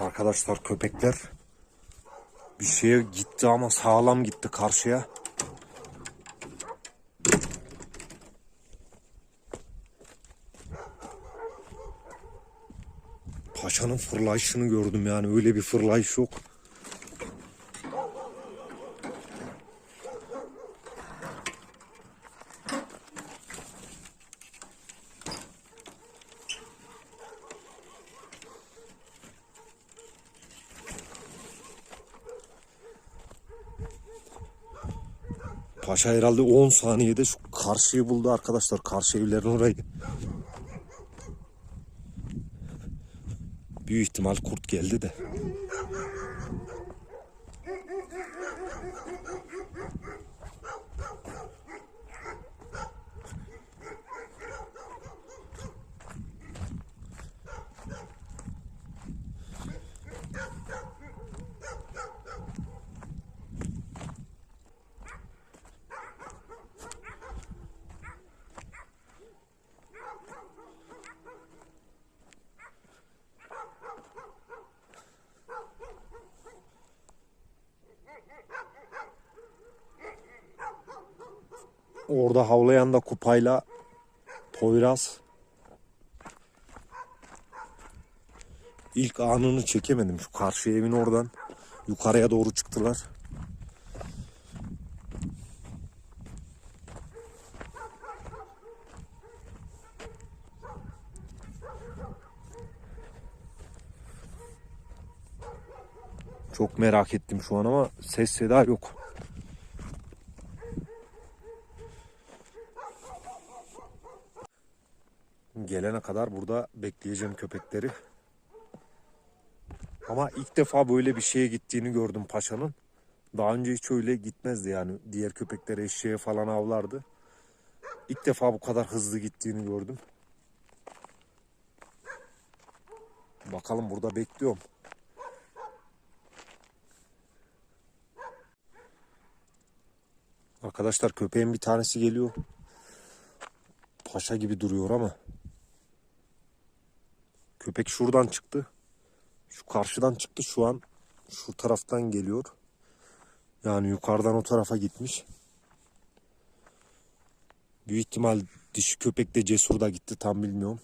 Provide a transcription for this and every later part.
Arkadaşlar köpekler bir şeye gitti ama sağlam gitti karşıya. Paşanın fırlayışını gördüm yani öyle bir fırlayış yok. Paşa herhalde 10 saniyede şu karşıyı buldu arkadaşlar. Karşı evlerin orayı. Büyük ihtimal kurt geldi de. Orada havlayan da kupayla Poyraz. İlk anını çekemedim. Şu karşı evin oradan yukarıya doğru çıktılar. Çok merak ettim şu an ama ses seda yok. Gelene kadar burada bekleyeceğim köpekleri. Ama ilk defa böyle bir şeye gittiğini gördüm paşanın. Daha önce hiç öyle gitmezdi yani. Diğer köpekler eşeğe falan avlardı. İlk defa bu kadar hızlı gittiğini gördüm. Bakalım burada bekliyorum. Arkadaşlar köpeğin bir tanesi geliyor. Paşa gibi duruyor ama. Köpek şuradan çıktı. Şu karşıdan çıktı şu an. Şu taraftan geliyor. Yani yukarıdan o tarafa gitmiş. Büyük ihtimal dişi köpek de cesur da gitti tam bilmiyorum.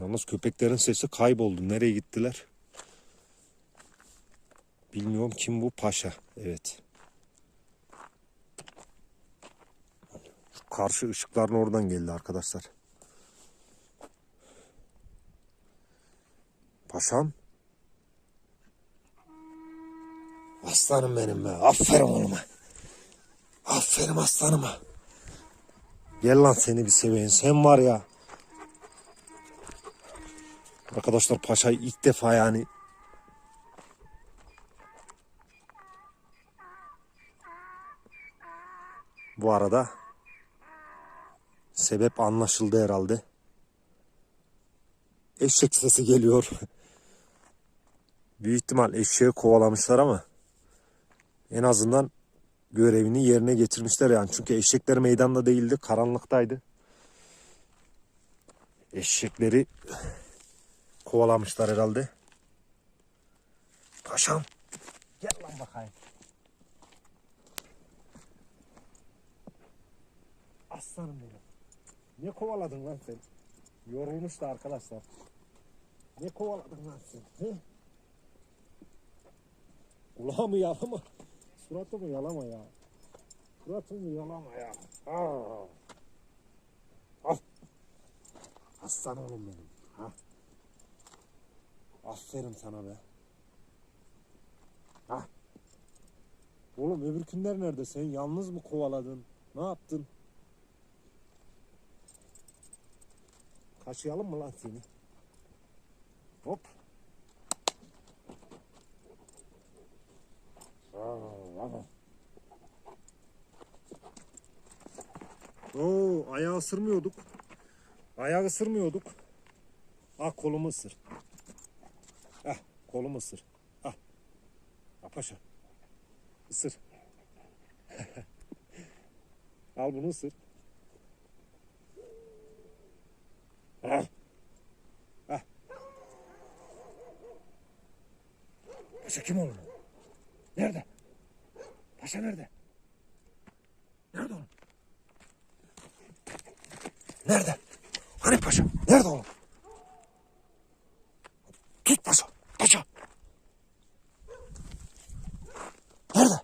Yalnız köpeklerin sesi kayboldu. Nereye gittiler? Bilmiyorum kim bu paşa. Evet. Karşı ışıkların oradan geldi arkadaşlar. Paşam. Aslanım benim be. Aferin oğluma. Aferin aslanıma. Gel lan seni bir seveyim. Sen var ya. Arkadaşlar paşayı ilk defa yani Bu arada sebep anlaşıldı herhalde. Eşek sesi geliyor. Büyük ihtimal eşeği kovalamışlar ama en azından görevini yerine getirmişler yani. Çünkü eşekler meydanda değildi, karanlıktaydı. Eşekleri kovalamışlar herhalde. Paşam. Gel lan bakayım. Aslanım benim. Ne kovaladın lan sen? Yorulmuş da arkadaşlar. Ne kovaladın lan sen? He? Kulağımı yalama. Suratımı yalama ya. Suratımı yalama ya. Aa. Al. Aslan oğlum benim. Ha. Aferin sana be. Ha. Oğlum öbür günler nerede? Sen yalnız mı kovaladın? Ne yaptın? Kaçıyalım mı lan seni? Hop. Oo, ayağı ısırmıyorduk. Ayağı ısırmıyorduk. Ah kolumu ısır. Ah kolumu ısır. Ah. Ah paşa. Isır. Al bunu ısır. Paşa kim oğlum? Nerede? Paşa nerede? Nerede oğlum? Nerede? Hani paşa? Nerede oğlum? Tut paşa. Paşa. Nerede?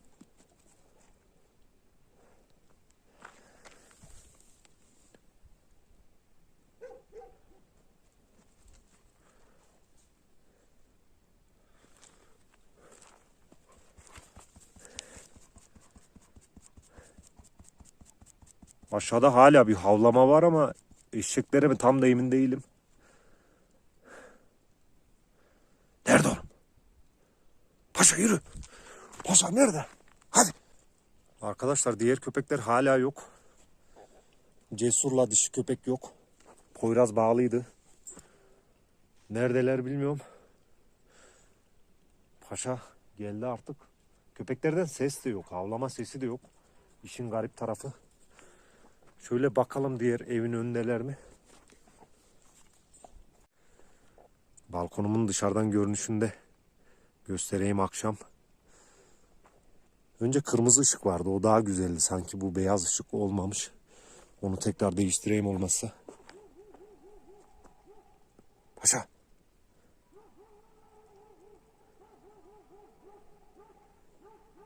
Aşağıda hala bir havlama var ama eşeklere mi tam da emin değilim. Nerede oğlum? Paşa yürü. Paşa nerede? Hadi. Arkadaşlar diğer köpekler hala yok. Cesur'la dişi köpek yok. Poyraz bağlıydı. Neredeler bilmiyorum. Paşa geldi artık. Köpeklerden ses de yok. Havlama sesi de yok. İşin garip tarafı. Şöyle bakalım diğer evin önündeler mi? Balkonumun dışarıdan görünüşünde göstereyim akşam. Önce kırmızı ışık vardı. O daha güzeldi. Sanki bu beyaz ışık olmamış. Onu tekrar değiştireyim olmazsa. Paşa.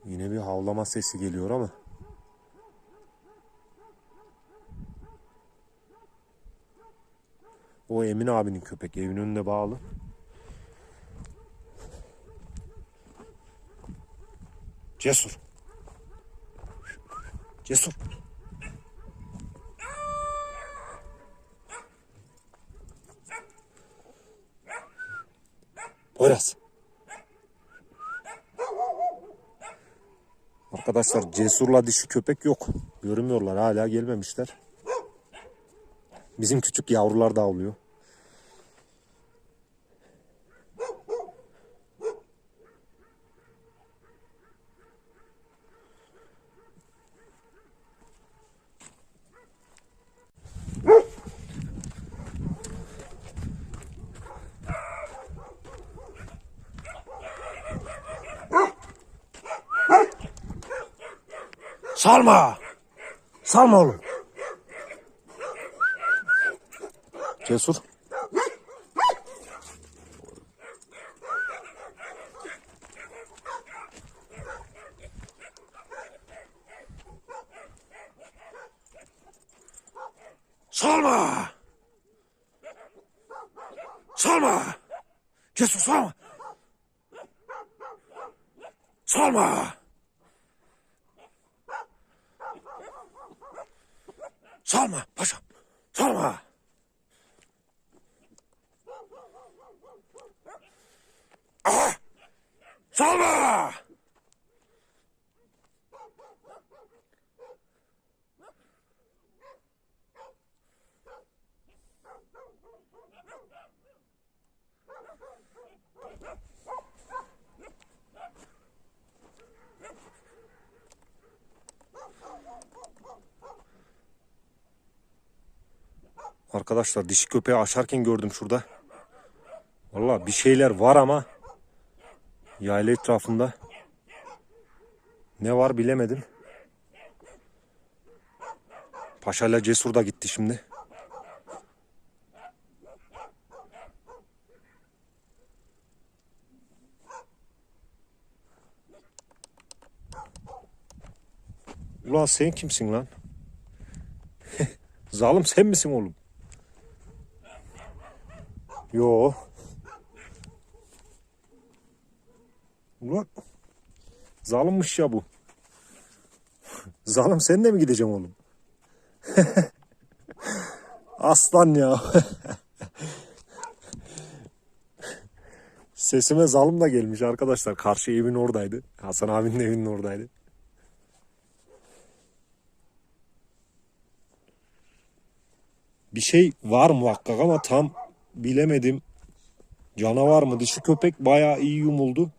Yine bir havlama sesi geliyor ama. O Emin abinin köpek. Evin önüne bağlı. Cesur. Cesur. Poyraz. Arkadaşlar Cesur'la dişi köpek yok. Görünmüyorlar hala gelmemişler. Bizim küçük yavrular da avlıyor. Salma! Salma oğlum. Cesur. Salma! Salma! Cesur salma! Salma! Salma paşam! Salma! Ah! Salma! Arkadaşlar dişi köpeği aşarken gördüm şurada. Valla bir şeyler var ama yayla etrafında ne var bilemedim. Paşayla Cesur da gitti şimdi. Ulan sen kimsin lan? Zalim sen misin oğlum? Yo. Ulan. Zalimmiş ya bu. Zalim sen de mi gideceğim oğlum? Aslan ya. Sesime zalim da gelmiş arkadaşlar. Karşı evin oradaydı. Hasan abinin evinin oradaydı. Bir şey var muhakkak ama tam bilemedim. Canavar mı? Dişi köpek bayağı iyi yumuldu.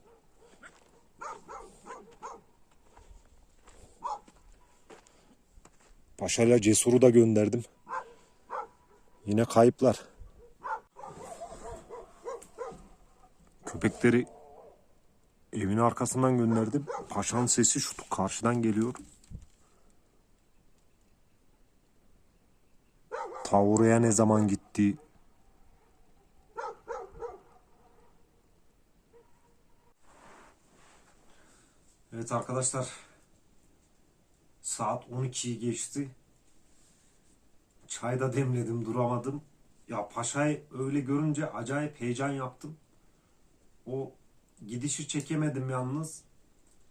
Paşa'yla Cesur'u da gönderdim. Yine kayıplar. Köpekleri evin arkasından gönderdim. Paşa'nın sesi şu karşıdan geliyor. Tavuru'ya ne zaman gitti? Evet arkadaşlar Saat 12'yi geçti. Çay da demledim duramadım. Ya paşayı öyle görünce acayip heyecan yaptım. O gidişi çekemedim yalnız.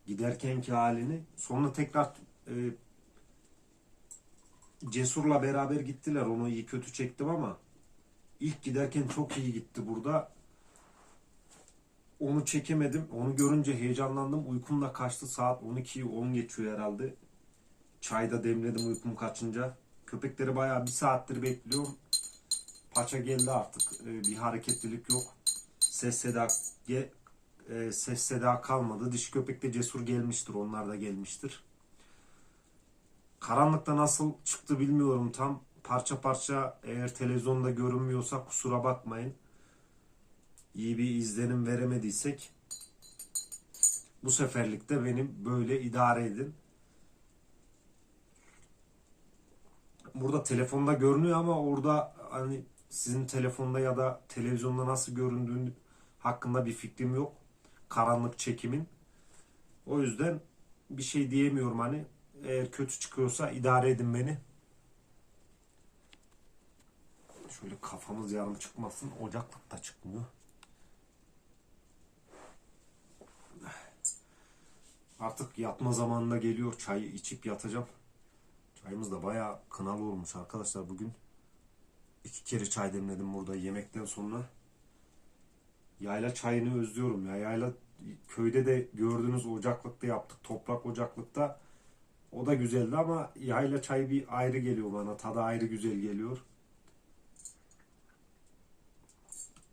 Giderkenki halini. Sonra tekrar e, Cesur'la beraber gittiler. Onu iyi kötü çektim ama ilk giderken çok iyi gitti burada. Onu çekemedim. Onu görünce heyecanlandım. Uykum da kaçtı. Saat 12'yi 10 geçiyor herhalde. Çay da demledim uykum kaçınca. Köpekleri bayağı bir saattir bekliyorum. Paça geldi artık. Ee, bir hareketlilik yok. Ses seda, ge- e, ses seda kalmadı. Dişi köpek de cesur gelmiştir. Onlar da gelmiştir. Karanlıkta nasıl çıktı bilmiyorum tam. Parça parça eğer televizyonda görünmüyorsa kusura bakmayın. İyi bir izlenim veremediysek bu seferlik de benim böyle idare edin. Burada telefonda görünüyor ama orada hani sizin telefonda ya da televizyonda nasıl göründüğünü hakkında bir fikrim yok. Karanlık çekimin. O yüzden bir şey diyemiyorum hani. Eğer kötü çıkıyorsa idare edin beni. Şöyle kafamız yarım çıkmasın. Ocaklık da çıkmıyor. Artık yatma zamanında geliyor. Çayı içip yatacağım. Çayımız da bayağı kınalı olmuş arkadaşlar bugün. İki kere çay demledim burada yemekten sonra. Yayla çayını özlüyorum ya. Yayla köyde de gördüğünüz ocaklıkta yaptık. Toprak ocaklıkta. O da güzeldi ama yayla çayı bir ayrı geliyor bana. Tadı ayrı güzel geliyor.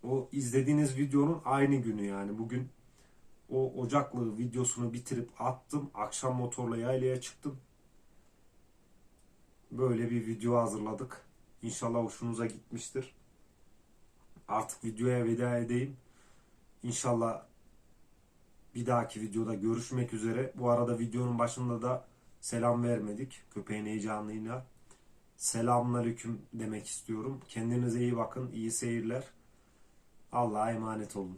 O izlediğiniz videonun aynı günü yani. Bugün o ocaklı videosunu bitirip attım. Akşam motorla yaylaya çıktım. Böyle bir video hazırladık. İnşallah hoşunuza gitmiştir. Artık videoya veda edeyim. İnşallah bir dahaki videoda görüşmek üzere. Bu arada videonun başında da selam vermedik. Köpeğin heyecanlığıyla. Selamünaleyküm demek istiyorum. Kendinize iyi bakın. iyi seyirler. Allah'a emanet olun.